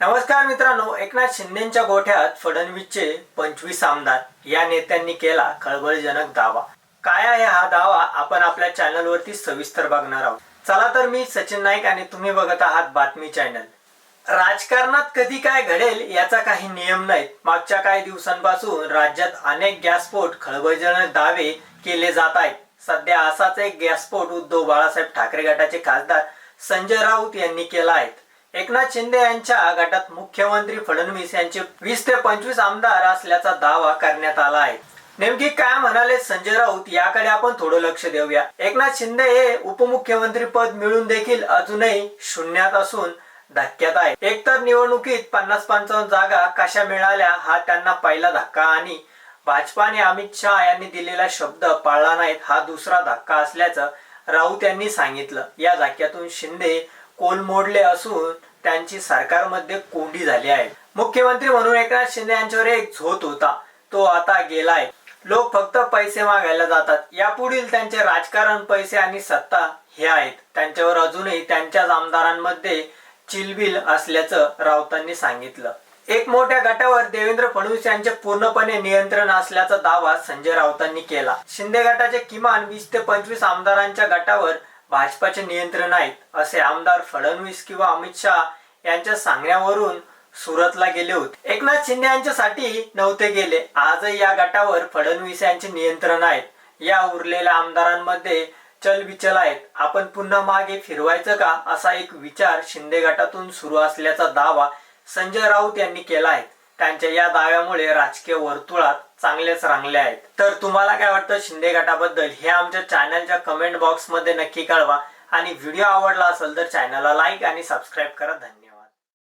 नमस्कार मित्रांनो एकनाथ शिंदेच्या गोठ्यात फडणवीसचे पंचवीस आमदार या नेत्यांनी केला खळबळजनक दावा. काय आहे हा दावा? आपण आपल्या चॅनलवरती सविस्तर बघणार आहोत. चला तर मी सचिन नाईक आणि तुम्ही बघत आहात बातमी चॅनल. राजकारणात कधी काय घडेल याचा काही नियम नाहीत. मागच्या काही दिवसांपासून राज्यात अनेक गॅसस्फोट खळबळजनक दावे केले जात आहेत. सध्या असाच एक गॅसस्फोट उद्धव बाळासाहेब ठाकरे गटाचे खासदार संजय राऊत यांनी केला आहे. एकनाथ शिंदे यांच्या गटात मुख्यमंत्री फडणवीस यांचे वीस ते पंचवीस आमदार असल्याचा दावा करण्यात आला आहे. नेमकी काय म्हणाले संजय राऊत याकडे आपण थोडं लक्ष देऊया. एकनाथ शिंदे हे उपमुख्यमंत्री पद मिळून देखील अजूनही शून्यात असून धक्क्यात आहे एकतर निवडणुकीत पन्नास पंचावन्न जागा कशा मिळाल्या हा त्यांना पहिला धक्का आणि भाजपा आणि अमित शहा यांनी दिलेला शब्द पाळला नाहीत हा दुसरा धक्का असल्याचं राऊत यांनी सांगितलं. या धक्क्यातून शिंदे कोल मोडले असून त्यांची सरकारमध्ये कोंडी झाली आहे. मुख्यमंत्री म्हणून एकनाथ शिंदे यांच्यावर एक झोत होता. तो आता गेलाय. लोक फक्त पैसे मागायला जातात. यापुढील त्यांचे राजकारण पैसे आणि सत्ता हे आहेत. त्यांच्यावर अजूनही त्यांच्याच आमदारांमध्ये चिलबिल असल्याचं राऊतांनी सांगितलं. एक मोठ्या गटावर देवेंद्र फडणवीस यांचे पूर्णपणे नियंत्रण असल्याचा दावा संजय राऊतांनी केला. शिंदे गटाचे किमान वीस ते पंचवीस आमदारांच्या गटावर भाजपाचे नियंत्रण आहेत असे आमदार फडणवीस किंवा अमित शहा यांच्या सांगण्यावरून सुरतला गेले होते. एकनाथ शिंदे यांच्यासाठी नव्हते गेले. आजही या गटावर फडणवीस यांचे नियंत्रण आहेत. या उरलेल्या आमदारांमध्ये चलबिचल आहेत. आपण पुन्हा मागे फिरवायचं का? असा एक विचार शिंदे गटातून सुरू असल्याचा दावा संजय राऊत यांनी केला आहे. त्यांच्या या दाव्यामुळे राजकीय वर्तुळात चांगलेच रंगले आहेत. तर तुम्हाला काय वाटतं शिंदे गटाबद्दल? हे आमच्या चॅनलच्या कमेंट बॉक्समध्ये नक्की कळवा. आणि व्हिडिओ आवडला असेल तर चॅनलला लाईक आणि सबस्क्राईब करा. धन्यवाद.